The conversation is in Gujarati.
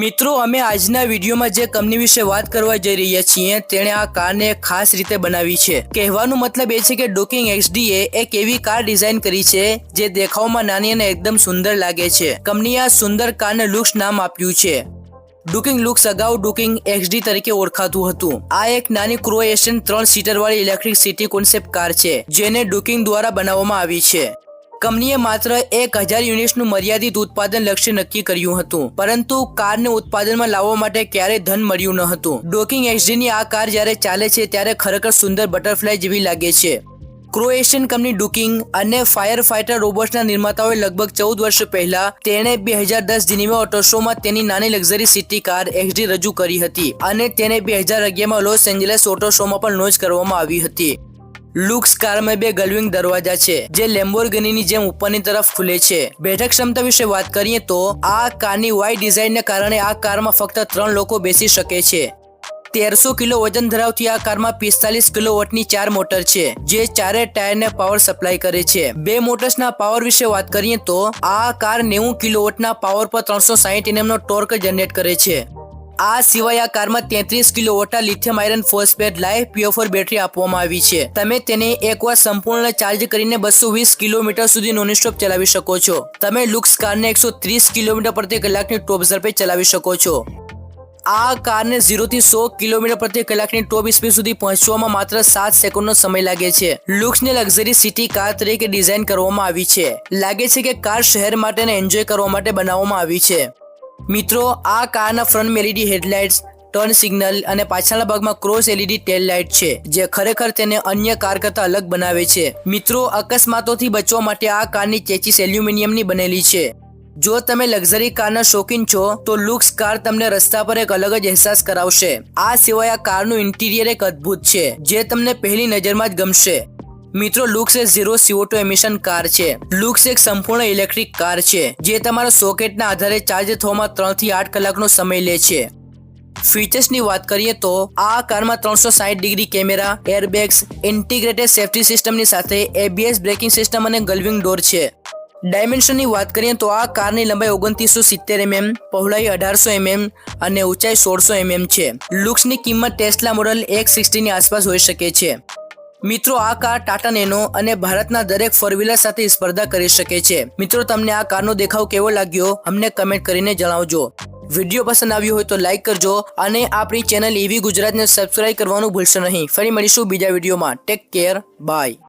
મિત્રો, અમે આજના વિડીયોમાં જે કંપની વિશે વાત કરવા જઈ રહ્યા છીએ, તેણે આ કારને ખાસ રીતે બનાવી છે. કહેવાનો મતલબ એ છે કે ડોકિંગ એક્સડી એ એક એવી કાર ડિઝાઇન કરી છે, જે દેખાવમાં નાની અને એકદમ સુંદર લાગે છે. કંપનીએ આ સુંદર કારને લુક્સ નામ આપ્યું છે. ડુકિંગ લુક્સ અગાઉ ડુકિંગ એક્સડી તરીકે ઓળખાતું હતું. આ એક નાની ક્રોએશિયન ત્રણ સીટર વાળી ઇલેક્ટ્રિક સિટી કોન્સેપ્ટ કાર છે, જેને ડુકિંગ દ્વારા બનાવવામાં આવી છે. કંપનીએ માત્ર એક હજાર યુનિટ્સનું મર્યાદિત ઉત્પાદન લક્ષ્ય નક્કી કર્યું હતું. પરંતુ કારને ઉત્પાદનમાં લાવવા માટે ક્યારેય ધન મળ્યું ન હતું. ડોકિંગ એક્સડીની આ કાર જ્યારે ચાલે છે ત્યારે ખરેખર સુંદર બટરફ્લાય જેવી લાગે છે. ક્રોએશિયન કંપની ડુકિંગ અને ફાયર ફાઇટર રોબોટ્સના નિર્માતાઓએ લગભગ ચૌદ વર્ષ પહેલા તેણે બે હજાર દસ જીનીવા ઓટો શોમાં તેની નાની લક્ઝરી સિટી કાર એક્સડી રજૂ કરી હતી અને તેને બે હજાર અગિયારમાં લોસ એન્જલસ ઓટો શોમાં પણ લોન્ચ કરવામાં આવી હતી. લુક્સ કારમાં બે ગલ્વિંગ દરવાજા છે, જે લેમ્બોર્ગનીની જેમ ઉપરની તરફ ખુલે છે. બેઠક ક્ષમતા વિશે વાત કરીએ તો, આ કારની વાય ડિઝાઇનને કારણે આ કારમાં ફક્ત ત્રણ લોકો બેસી શકે છે. તેરસો કિલો વજન ધરાવતી આ કારમાં પિસ્તાલીસ કિલો વોટની ચાર મોટર છે, જે ચારે ટાયરને પાવર સપ્લાય કરે છે. બે મોટર્સના પાવર વિશે વાત કરીએ તો, આ કાર નેવું કિલો વોટના પાવર પર ત્રણસો સાહીઠ એનએમનો ટોર્ક જનરેટ કરે છે. આ સિવાય આ કારમાં તેત્રીસ kilowatt lithium iron phosphate life પ્યોફોર battery આપવામાં આવી છે. તમે તેને એકવાર સંપૂર્ણ ચાર્જ કરીને બસો વીસ કિલોમીટર સુધી નોન સ્ટોપ ચલાવી શકો છો. તમે લુક્સ કારને એકસો ત્રીસ કિલોમીટર પ્રતિ કલાકની ટોપ ઝડપે ચલાવી શકો છો. આ કારને ઝીરોથી સો કિલોમીટર પ્રતિ કલાકની ટોપ સ્પીડ સુધી પહોંચવામાં માત્ર સાત સેકન્ડનો સમય લાગે છે. લુક્સને લક્ઝરી સિટી કાર તરીકે ડિઝાઇન કરવામાં આવી છે. લાગે છે કે કાર શહેર માટે એન્જોય કરવા માટે બનાવવામાં આવી છે. મિત્રો, આ કારના front LED headlights turn signal અને પાછળના ભાગમાં ક્રોસ એલઈડી ટેલ લાઇટ છે, જે ખરેખર તેને અન્ય કાર કરતા અલગ બનાવે છે. મિત્રો, અકસ્માતોથી બચવા માટે આ કારની ચેચીસ એલ્યુમિનિયમની બનેલી છે. જો તમે લક્ઝરી કારના શોખીન છો, તો લુક્સ કાર તમને રસ્તા પર એક અલગ જ અહેસાસ કરાવશે. આ સિવાય આ કારનું ઇન્ટિરિયર એક અદ્ભુત છે, જે તમને પહેલી નજરમાં જ ગમશે. મિત્રો લુક્સ એ zero CO two emission car છે. લુક્સ એક સંપૂર્ણ ઇલેક્ટ્રિક કાર છે, જે તમારા સોકેટના આધારે ચાર્જ થવામાં ત્રણથી આઠ કલાકનો સમય લે છે. ફીચર્સની વાત કરીએ તો, આ કારમાં ત્રણસો સાઠ degree camera airbags integrated safety સિસ્ટમની સાથે એબીએસ બ્રેકિંગ સિસ્ટમ અને ગલ્વિંગ ડોર છે. ડાયમેન્શનની વાત કરીએ તો આ કારની લંબાઈ ઓગણત્રીસો સિત્તેર એમએમ પહોળાઈ અઢારસો એમએમ અને ઊંચાઈ સોળસો એમએમ છે. લુક્સની કિંમત ટેસ્લા મોડલ એક સિક્સટીની આસપાસ હોઈ શકે છે. મિત્રો, આ કાર ટાટા નેનો અને ભારતના દરેક ફોર વ્હીલર સાથે સ્પર્ધા કરી શકે છે. મિત્રો, તમને આ કારનો દેખાવ કેવો લાગ્યો, અમને કમેન્ટ કરીને જણાવજો. વીડિયો પસંદ આવ્યો હોય તો લાઈક કરજો અને આપણી ચેનલ એવી ગુજરાતને સબસ્ક્રાઇબ કરવાનું ભૂલશો નહીં. ફરી મળીશું બીજા વિડીયોમાં. Take care bye